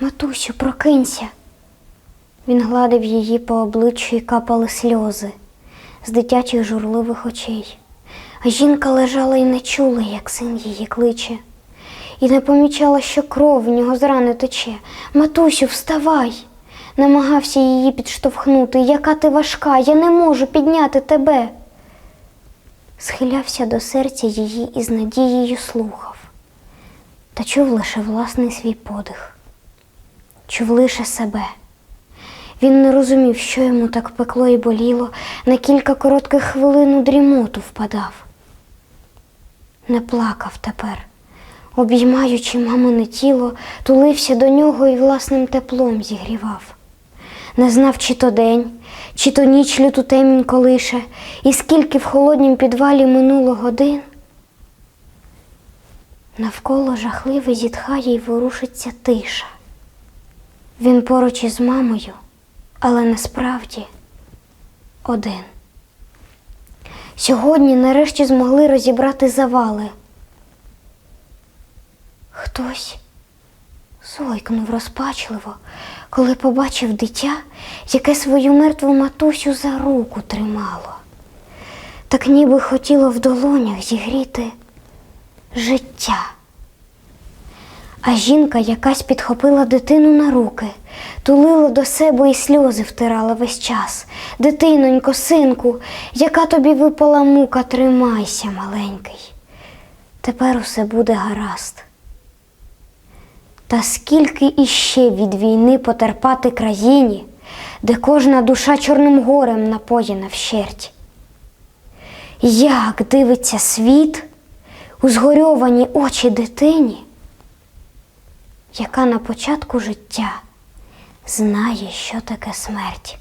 Матусю, прокинься. Він гладив її по обличчю і капали сльози з дитячих журливих очей. А жінка лежала і не чула, як син її кличе, і не помічала, що кров в нього з рани тече. Матусю, вставай! Намагався її підштовхнути. Яка ти важка, я не можу підняти тебе. Схилявся до серця її і з надією слухав, та чув лише власний свій подих, чув лише себе. Він не розумів, що йому так пекло і боліло, на кілька коротких хвилин у дрімоту впадав. Не плакав тепер, обіймаючи мамине тіло, тулився до нього і власним теплом зігрівав. Не знав, чи то день, чи то ніч люту темінь колише, і скільки в холоднім підвалі минуло годин. Навколо жахливо зітхає й ворушиться тиша. Він поруч із мамою, але насправді один. Сьогодні нарешті змогли розібрати завали. Хтось зойкнув розпачливо, коли побачив дитя, яке свою мертву матусю за руку тримало. Так ніби хотіло в долонях зігріти життя. А жінка якась підхопила дитину на руки, тулила до себе і сльози втирала весь час. Дитинонько, синку, яка тобі випала мука, тримайся, маленький. Тепер усе буде гаразд. Та скільки іще від війни потерпати країні, де кожна душа чорним горем напоєна вщерть? Як дивиться світ у згорьовані очі дитині, яка на початку життя знає, що таке смерть?